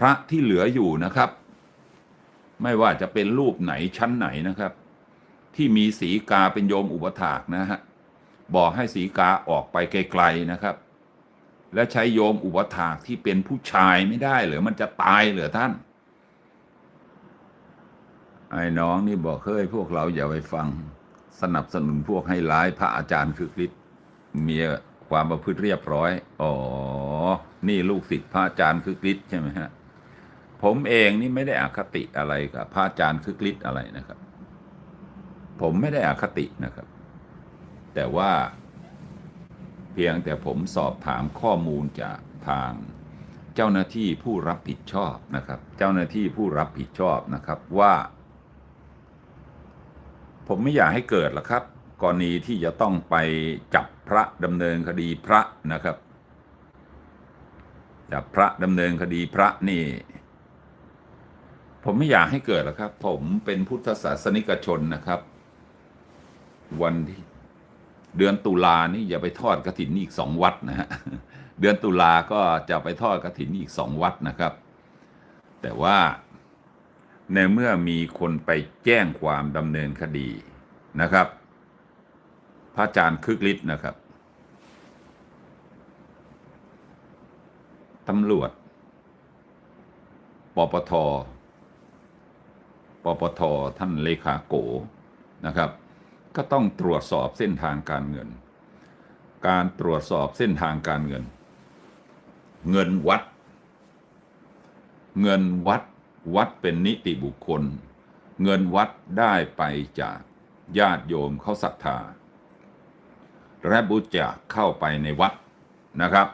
พระที่เหลืออยู่นะครับ ไม่ว่าจะเป็นรูปไหนชั้นไหนนะครับ ที่มีสีกาเป็นโยมอุปถากนะฮะบอกให้สีกาออกไปไกลๆนะครับ และใช้โยมอุปถากที่เป็นผู้ชายไม่ได้หรือมันจะตายเหรือท่าน ไอ้น้องนี่บอกเฮ้ยพวกเราอย่าไปฟัง สนับสนุนพวกให้ร้ายพระอาจารย์คือคริสต์มีความประพฤติเรียบร้อย อ๋อ นี่ลูกศิษย์พระอาจารย์คือคริสต์ใช่ไหมฮะ ผมเองนี่ไม่ได้อคติอะไรกับพระอาจารย์คือคริสต์อะไรนะครับ ผมไม่ได้อคตินะครับ แต่ว่าเพียงแต่ผมสอบถามข้อมูลจากทางเจ้าหน้าที่ผู้รับผิดชอบนะครับ เจ้าหน้าที่ผู้รับผิดชอบนะครับว่า ผมไม่อยากให้เกิดหรอกครับ กรณีที่จะต้องไปจับพระดำเนินคดีพระนะครับจับพระดำเนินคดีพระนี่ ผมไม่อยากให้เกิดหรอกครับ ผมเป็นพุทธศาสนิกชนนะครับ วันที่เดือนตุลานี่อย่าไปทอดกระถินอีกสองวัดนะฮะเดือนตุลาก็จะไปทอดกระถินอีกสองวัดนะครับ แต่ว่าในเมื่อมีคนไปแจ้งความดำเนินคดีนะครับ พระอาจารย์คึกฤทธิ์นะครับตำรวจปปท ปปทท่านเลขาโกนะครับ ก็ต้องตรวจสอบเส้นทางการเงิน การตรวจสอบเส้นทางการเงิน เงินวัด เงินวัดวัดเป็นนิติบุคคล เงินวัดได้ไปจากญาติโยมเขาศรัทธาและบุจาเข้าไปในวัดนะครับ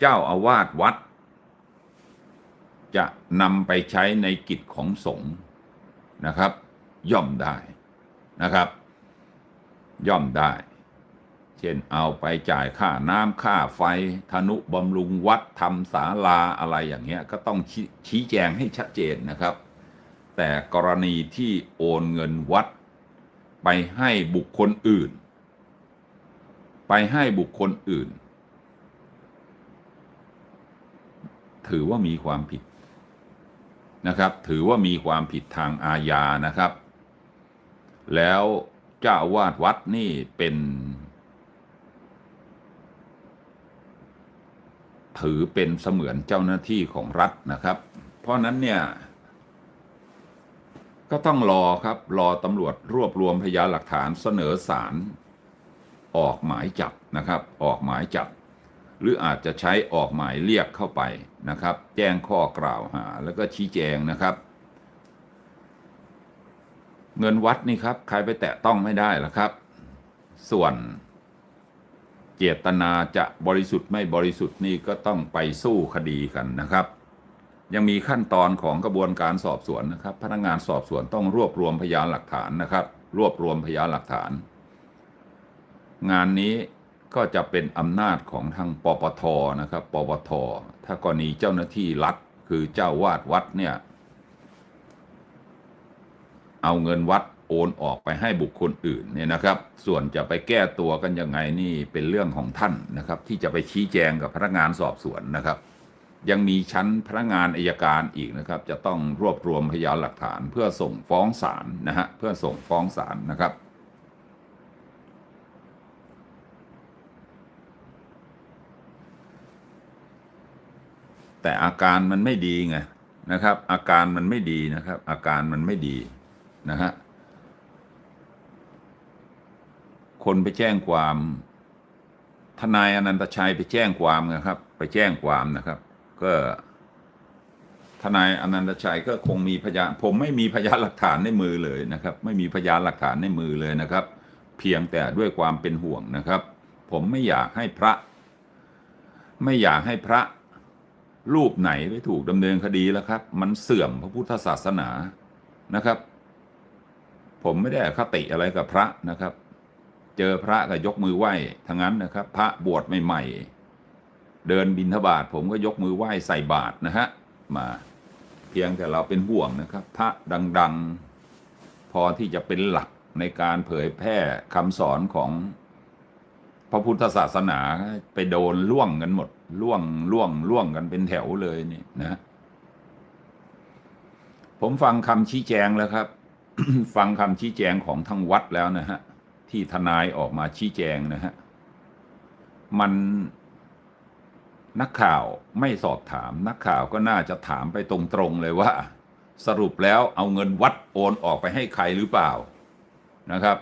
เจ้าอาวาสวัด จะนำไปใช้ในกิจของสงฆ์ นะครับ ย่อมได้นะครับ ย่อมได้ เช่นเอาไปจ่ายค่าน้ำค่าไฟธนุบำรุงวัดทำศาลาอะไรอย่างเงี้ยก็ต้องชชี้แจงให้ชัดเจนนะครับ แต่กรณีที่โอนเงินวัด ไปให้บุคคลอื่น ไปให้บุคคลอื่น ถือว่ามีความผิด นะครับ ถือว่ามีความผิดทางอาญานะครับ แล้วเจ้าวาสวัดนี่เป็น ถือเป็นเสมือนเจ้าหน้าที่ของรัฐนะครับ เพราะนั้นเนี่ย ก็ต้องรอครับ รอตำรวจรวบรวมพยานหลักฐานเสนอศาลออกหมายจับนะครับ ออกหมายจับ หรืออาจจะใช้ออกหมายเรียกเข้าไปนะครับ แจ้งข้อกล่าวหา แล้วก็ชี้แจงนะครับ เงินวัดนี่ครับ ใครไปแตะต้องไม่ได้หรอกครับ ส่วนเจตนาจะบริสุทธิ์ไม่บริสุทธิ์นี่ก็ต้องไปสู้คดีกันนะครับ ยังมีขั้นตอนของกระบวนการสอบสวนนะครับ พนักงานสอบสวนต้องรวบรวมพยานหลักฐานนะครับ รวบรวมพยานหลักฐาน งานนี้ ก็จะเป็นอำนาจของทางปปทนะครับ ปปท ถ้ากรณีเจ้าหน้าที่รัฐคือเจ้าวาดวัดเนี่ยเอาเงินวัดโอนออกไปให้บุคคลอื่นเนี่ยนะครับ ส่วนจะไปแก้ตัวกันยังไงนี่เป็นเรื่องของท่านนะครับ ที่จะไปชี้แจงกับพนักงานสอบสวนนะครับ ยังมีชั้นพนักงานอายการอีกนะครับ จะต้องรวบรวมพยานหลักฐานเพื่อส่งฟ้องศาลนะฮะเพื่อส่งฟ้องศาลนะครับ แต่อาการมันไม่ดีไงนะครับ อาการมันไม่ดีนะครับ อาการมันไม่ดีนะฮะคนไปแจ้งความทนายอนันตชัยไปแจ้งความนะครับ ไปแจ้งความนะครับ ก็ทนายอนันตชัยก็คงมีพยานผมไม่มีพยานหลักฐานในมือเลยนะครับ ไม่มีพยานหลักฐานในมือเลยนะครับ เพียงแต่ด้วยความเป็นห่วงนะครับ ผมไม่อยากให้พระ ไม่อยากให้พระ รูปไหนไปถูกดำเนินคดีแล้วครับ มันเสื่อมพระพุทธศาสนานะครับ ผมไม่ได้อคติอะไรกับพระนะครับ เจอพระก็ยกมือไหว้ทั้งนั้นนะครับ พระบวชใหม่ๆ เดินบิณฑบาตผมก็ยกมือไหว้ใส่บาตรนะฮะมาเพียงแต่เราเป็นห่วงนะครับ พระดัง ๆ พอที่จะเป็นหลักในการเผยแพร่คำสอนของ พระพุทธศาสนาไปโดนล่วงกันหมดล่วงล่วงล่วงกันเป็นแถวเลยนี่นะ ผมฟังคำชี้แจงแล้วครับ ฟังคำชี้แจงของทั้งวัดแล้วนะฮะ ที่ทนายออกมาชี้แจงนะฮะ มันนักข่าวไม่สอบถาม นักข่าวก็น่าจะถามไปตรงๆเลยว่า สรุปแล้วเอาเงินวัดโอนออกไปให้ใครหรือเปล่านะครับ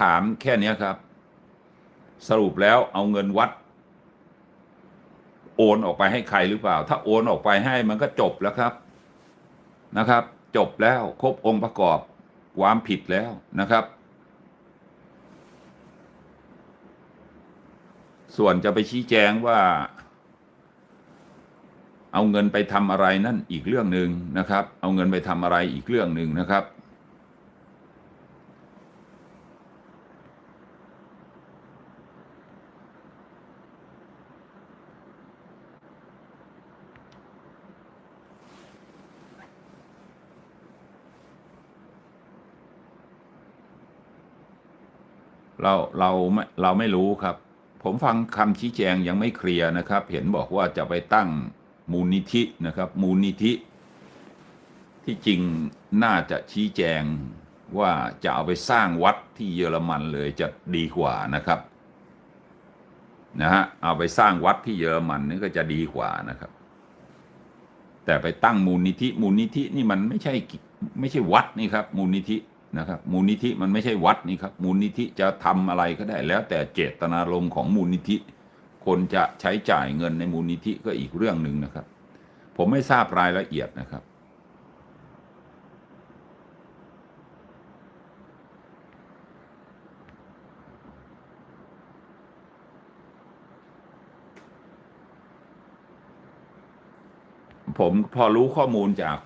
ถามแค่นี้ครับ สรุปแล้วเอาเงินวัด โอนออกไปให้ใครหรือเปล่า ถ้าโอนออกไปให้มันก็จบแล้วครับนะครับ จบแล้วครบองค์ประกอบความผิดแล้วนะครับ ส่วนจะไปชี้แจงว่า เอาเงินไปทำอะไรนั่นอีกเรื่องหนึ่งนะครับ เอาเงินไปทำอะไรอีกเรื่องหนึ่งนะครับ เราเราไม่เราไม่รู้ครับ ผมฟังคำชี้แจงยังไม่เคลียร์นะครับ เห็นบอกว่าจะไปตั้งมูลนิธินะครับ มูลนิธิ ที่จริงน่าจะชี้แจงว่าจะเอาไปสร้างวัดที่เยอรมันเลยจะดีกว่านะครับนะฮะเอาไปสร้างวัดที่เยอรมันนี่ก็จะดีกว่านะครับ แต่ไปตั้งมูลนิธิ มูลนิธินี่มันไม่ใช่กิไม่ใช่วัดนี่ครับ มูลนิธิ นะครับมูลนิธิมันไม่ใช่วัดนี่ครับมูลนิธิจะทำอะไรก็ได้ แล้วแต่เจตนารมณ์ของมูลนิธิ คนจะใช้จ่ายเงินในมูลนิธิก็อีกเรื่องหนึ่งนะครับ ผมไม่ทราบรายละเอียดนะครับ ผมพอรู้ข้อมูลจาก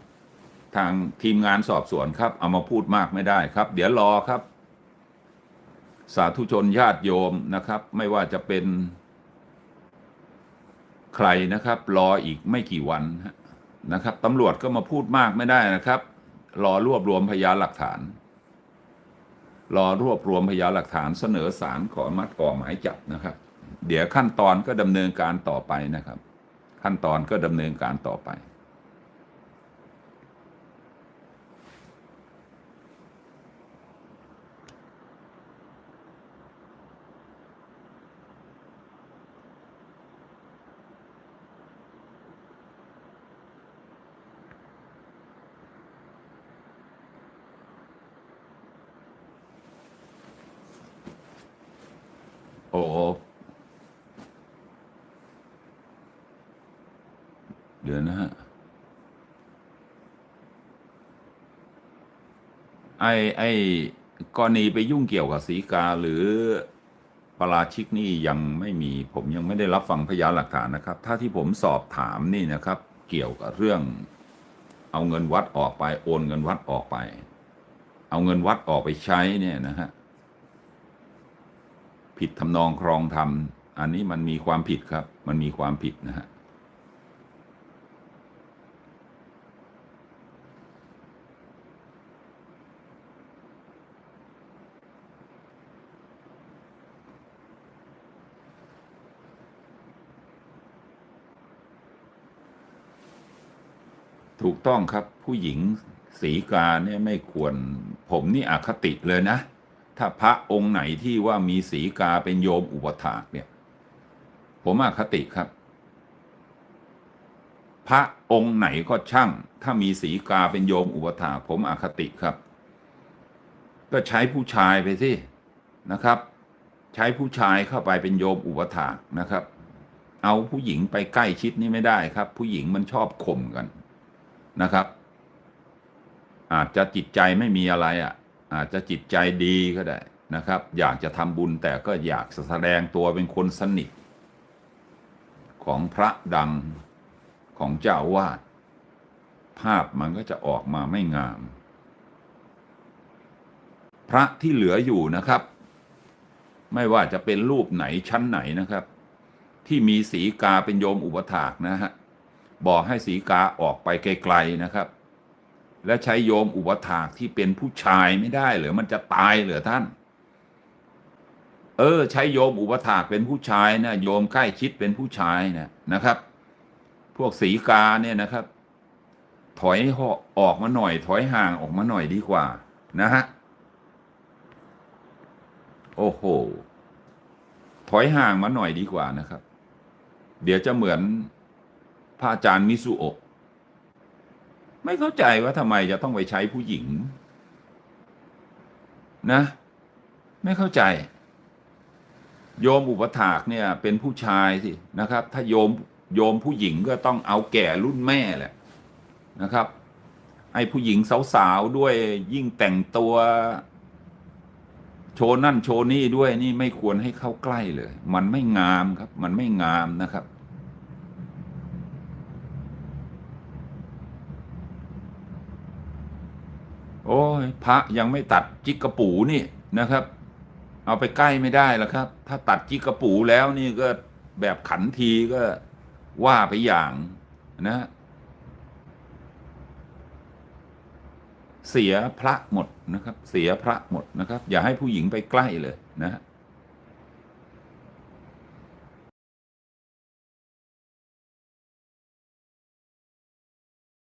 ทางทีมงานสอบสวนครับ เอามาพูดมากไม่ได้ครับ เดี๋ยวรอครับ สาธุชนญาติโยมนะครับ ไม่ว่าจะเป็นใครนะครับ รออีกไม่กี่วันนะครับตำรวจก็มาพูดมากไม่ได้นะครับ รอรวบรวมพยานหลักฐาน รอรวบรวมพยานหลักฐานเสนอสารขอมัดก่อหมายจับนะครับ เดี๋ยวขั้นตอนก็ดำเนินการต่อไปนะครับ ขั้นตอนก็ดำเนินการต่อไป อ้โหเดี๋ยวนะฮะ ไอ้ไอ้กรณีไปยุ่งเกี่ยวกับสีกาหรือปาราชิกนี่ยังไม่มีผมยังไม่ได้รับฟังพยานหลักฐานนะครับ ถ้าที่ผมสอบถามนี่นะครับ เกี่ยวกับเรื่อง เอาเงินวัดออกไปโอนเงินวัดออกไป เอาเงินวัดออกไปใช้เนี่ยนะฮะ ผิดทำนองครองธรรม อันนี้มันมีความผิดครับ มันมีความผิดนะฮะถูกต้องครับผู้หญิงสีกาเนี่ยไม่ควร ผมนี่อคติเลยนะ ถ้าพระองค์ไหนที่ว่ามีสีกาเป็นโยมอุปถากเนี่ย ผมอคติครับ พระองค์ไหนก็ช่าง ถ้ามีสีกาเป็นโยมอุปถากผมอคติครับ ก็ใช้ผู้ชายไปสินะครับ ใช้ผู้ชายเข้าไปเป็นโยมอุปถากนะครับ เอาผู้หญิงไปใกล้ชิดนี่ไม่ได้ครับ ผู้หญิงมันชอบข่มกันนะครับ อาจจะจิตใจไม่มีอะไรอะ อาจจะจิตใจดีก็ได้นะครับ อยากจะทำบุญแต่ก็อยากแสดงตัวเป็นคนสนิท ของพระดังของเจ้าอาวาด ภาพมันก็จะออกมาไม่งาม พระที่เหลืออยู่นะครับ ไม่ว่าจะเป็นรูปไหนชั้นไหนนะครับ ที่มีสีกาเป็นโยมอุปถากนะฮะบอกให้สีกาออกไปไกลๆนะครับ และใช้โยมอุปถากที่เป็นผู้ชายไม่ได้หรือมันจะตายเหรือท่าน เออ ใช้โยมอุปถากเป็นผู้ชายนะโยมใกล้ชิดเป็นผู้ชายนะนะครับ พวกสีกาเนี่ยนะครับ ถอยออกมาหน่อย ถอยห่างออกมาหน่อยดีกว่า นะฮะโอ้โห ถอยห่างมาหน่อยดีกว่านะครับ เดี๋ยวจะเหมือนพระอาจารย์มิสุโอะ ไม่เข้าใจว่าทำไมจะต้องไปใช้ผู้หญิง นะ ไม่เข้าใจ โยมอุปถากเนี่ย เป็นผู้ชายสินะครับ ถ้าโยมโยมผู้หญิงก็ต้องเอาแก่รุ่นแม่แหละนะครับไอ้ผู้หญิงสาวๆด้วยยิ่งแต่งตัว โชว์นั่นโชว์นี่ด้วยนี่ไม่ควรให้เข้าใกล้เลย มันไม่งามครับ มันไม่งามนะครับ โอ้ยพระยังไม่ตัดจิกกระปูนี่นะครับ เอาไปใกล้ไม่ได้แล้วครับ ถ้าตัดจิกกระปูแล้วนี่ก็แบบขันทีก็ว่าไปอย่างนะเสียพระหมดนะครับ เสียพระหมดนะครับ อย่าให้ผู้หญิงไปใกล้เลยนะฮะ